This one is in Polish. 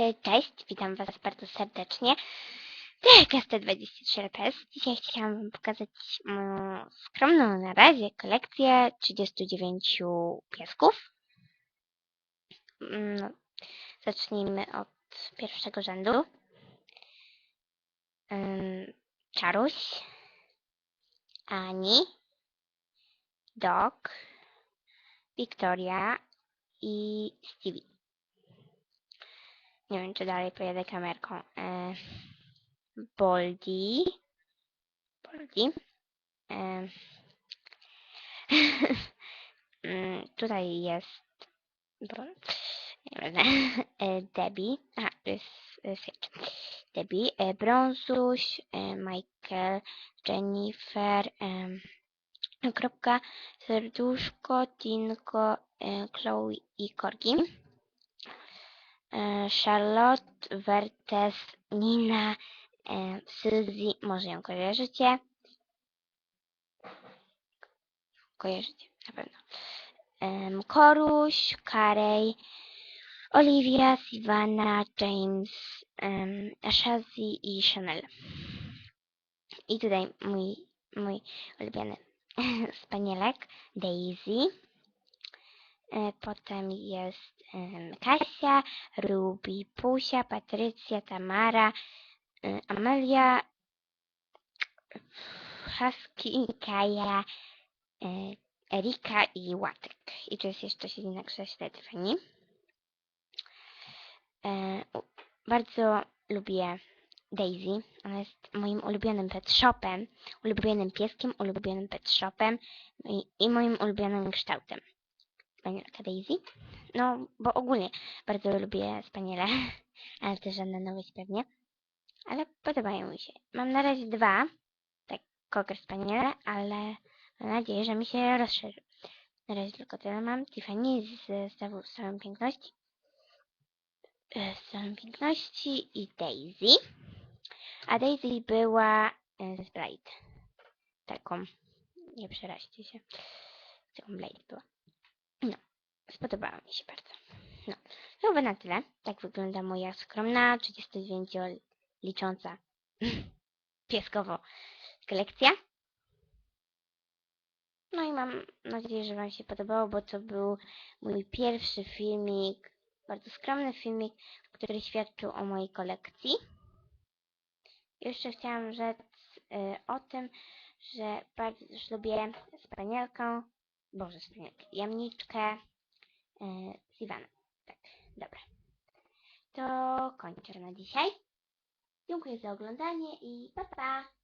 E, Cześć, witam Was bardzo serdecznie. TKST23 LPS. Dzisiaj chciałam Wam pokazać moją skromną na razie kolekcję 39 piesków. Mm, No, zacznijmy od pierwszego rzędu. Czaruś, Ani, Doc, Wiktoria i Stevie. Nie wiem, czy dalej pojadę kamerką. E, Boldi. Boldi. E, mm, tutaj jest. Bo, nie będę. E, Debbie. Aha, to jest e. Debbie. E, Brązuś. E, Michael. Jennifer. E, kropka. Serduszko. Tinko. E, Chloe i Corgi. E, Charlotte, Wertes, Nina, e, Suzy, może ją kojarzycie? Kojarzycie, na pewno. Em, Koruś, Karej, Olivia, Sivana, James, Shazi i Chanel. I tutaj mój, mój ulubiony spanielek, Daisy. E, Potem jest Kasia, Ruby, Pusia, Patrycja, Tamara, e, Amelia, Husky, Kaja, e, Erika i Łatek. I tu jest jeszcze siedzi na krześle u- Bardzo lubię Daisy. Ona jest moim ulubionym pet shopem, ulubionym pieskiem, ulubionym pet shopem i, i moim ulubionym kształtem. Spanielka Daisy. No, bo ogólnie bardzo lubię spaniele, ale też żadne nowość pewnie. Ale podobają mi się. Mam na razie dwa, tak koker spaniele, ale mam nadzieję, że mi się rozszerzy. Na razie tylko tyle mam. Tiffany z zestawu Salon Piękności. E, Salon Piękności i Daisy. A Daisy była e, z Blade. Taką, nie przeraźcie się. Taką Blade była. No, spodobała mi się bardzo. No, to chyba na tyle. Tak wygląda moja skromna, 39 licząca pieskowo kolekcja. No i mam nadzieję, że Wam się podobało, bo to był mój pierwszy filmik, bardzo skromny filmik, który świadczył o mojej kolekcji. Jeszcze chciałam rzec y, o tym, że bardzo lubię spanielkę, boże spanielkę, jamniczkę z Iwanem. Tak, dobra. To kończę na dzisiaj. Dziękuję za oglądanie i pa pa!